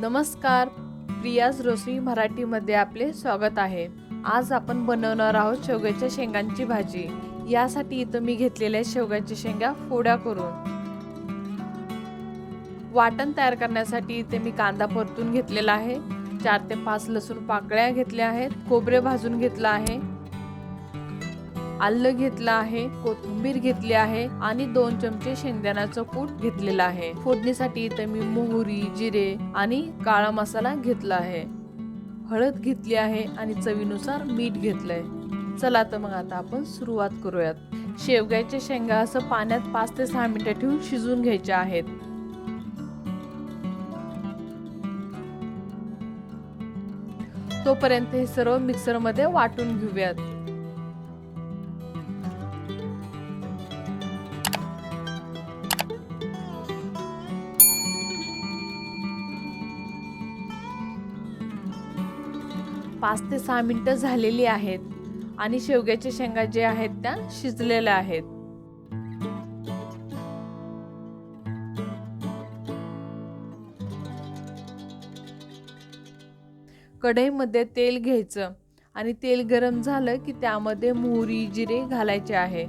नमस्कार प्रियाज रसोई मराठीमध्ये आपले स्वागत आहे. आज आपण बनवणार आहोत शेवग्याच्या शेंगांची भाजी. यासाठी इथं मी घेतलेल्या शेवग्याच्या शेंगा फोड्या करून. वाटण तयार करण्यासाठी इथे मी कांदा परतून घेतलेला आहे. चार ते पाच लसूण पाकळ्या घेतल्या आहेत. खोबरे भाजून घेतलं आहे. आलं घेतलं आहे कोथिंबीर घेतली आहे आणि दोन चमचे शेंगदाण्याचं कूट घेतलेला आहे. फोडणीसाठी इथे मी मोहरी जिरे आणि काळा मसाला घेतला आहे. हळद घेतली आहे आणि चवीनुसार मीठ घेतलंय. चला तर मग आता आपण सुरुवात करूयात. शेवग्याच्या शेंगा असं पाण्यात पाच ते सहा मिनिटं ठेवून शिजून घ्यायच्या आहेत. तोपर्यंत हे सर्व मिक्सरमध्ये वाटून घेऊयात. पाच ते सहा मिनिटं झालेली आहेत आणि शेवग्याच्या शेंगा जे आहेत त्या शिजलेल्या आहेत. कढईमध्ये तेल घ्यायचं आणि तेल गरम झालं की त्यामध्ये मोहरी जिरे घालायचे आहे.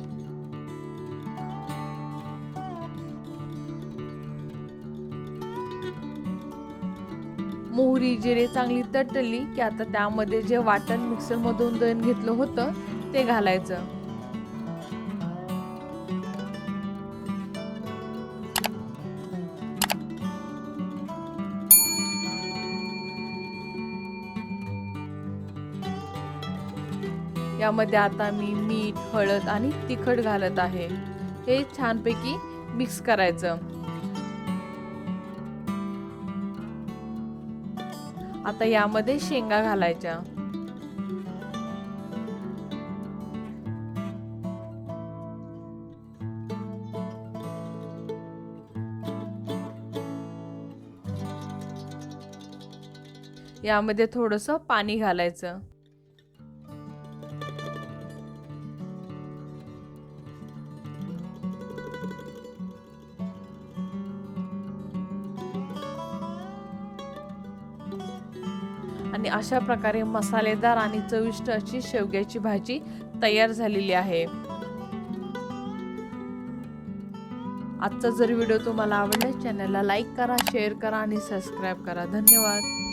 मोहरी जिरे चांगली तटली की आता त्यामध्ये जे वाटण मिक्सरमधून दळण घेतलं होतं ते घालायचं. यामध्ये आता मी मीठ हळद आणि तिखट घालत आहे. हे छानपैकी मिक्स करायचं. आता यामध्ये शेंगा घालायच्या. यामध्ये थोडंसं पाणी घालायचं. आणि अशा प्रकारे मसालेदार आणि चविष्ट अशी शेवग्याची भाजी तयार झालेली आहे. आजचा जर व्हिडिओ तुम्हाला आवडला चॅनलला लाईक करा शेअर करा आणि सबस्क्राईब करा. धन्यवाद.